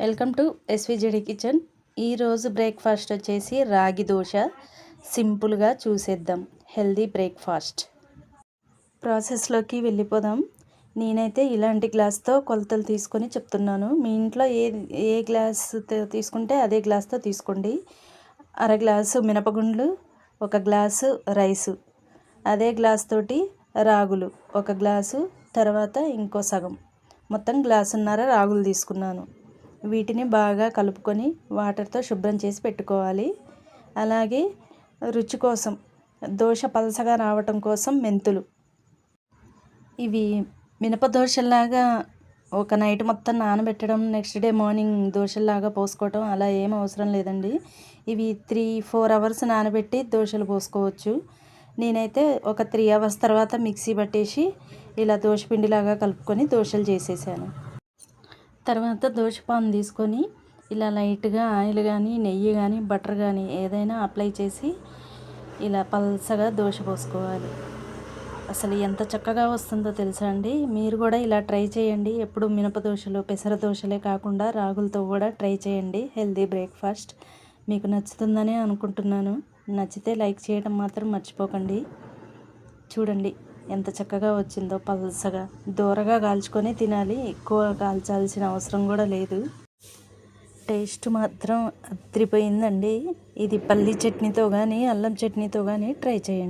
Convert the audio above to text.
Welcome to SVJD kitchen. ఈరోజు breakfast వచ్చేసి రాగి దోశ. సింపుల్గా చూసేద్దాం. Healthy breakfast. ప్రాసెస్లోకి వెళ్ళిపోదాం. నేనైతే ఇలాంటి గ్లాస్తో కొలతలు తీసుకొని చెప్తున్నాను. మీ ఇంట్లో ఏ ఏ గ్లాస్ తీసుకుంటే అదే గ్లాస్తో తీసుకోండి. అర గ్లాసు మినపగుండ్లు ఒక గ్లాసు రైసు. అదే గ్లాస్ తోటి రాగులు ఒక గ్లాసు తర్వాత ఇంకో సగం. మొత్తం గ్లాసున్నర రాగులు తీసుకున్నాను. వీటిని బాగా కలుపుకొని వాటర్తో శుభ్రం చేసి పెట్టుకోవాలి. అలాగే రుచి కోసం దోశ పలసగా రావటం కోసం మెంతులు. ఇవి మినప దోశలాగా ఒక నైట్ మొత్తం నానబెట్టడం నెక్స్ట్ డే మార్నింగ్ దోశలాగా పోసుకోవటం అలా ఏం అవసరం లేదండి. ఇవి త్రీ ఫోర్ అవర్స్ నానబెట్టి దోశలు పోసుకోవచ్చు. నేనైతే ఒక త్రీ అవర్స్ తర్వాత మిక్సీ పట్టేసి ఇలా దోశ పిండిలాగా కలుపుకొని దోశలు చేసేసాను. తర్వాత దోశ పాన్ తీసుకొని ఇలా లైట్గా ఆయిల్ కానీ నెయ్యి కానీ బటర్ కానీ ఏదైనా అప్లై చేసి ఇలా పల్సగా దోశ పోసుకోవాలి. అసలు ఎంత చక్కగా వస్తుందో తెలుసా అండి? మీరు కూడా ఇలా ట్రై చేయండి. ఎప్పుడు మినప దోశలు పెసర దోశలే కాకుండా రాగులతో కూడా ట్రై చేయండి. Healthy breakfast. మీకు నచ్చుతుందనే అనుకుంటున్నాను. నచ్చితే లైక్ చేయడం మాత్రం మర్చిపోకండి. చూడండి. ఎంత చక్కగా వచ్చిందో పల్సగా. దూరగా కాల్చుకొని తినాలి. ఎక్కువ కాల్చాల్సిన అవసరం కూడా లేదు. టేస్ట్ మాత్రం అదిరిపోయిందండి. ఇది పల్లి చట్నీతో కానీ అల్లం చట్నీతో కానీ ట్రై చేయండి.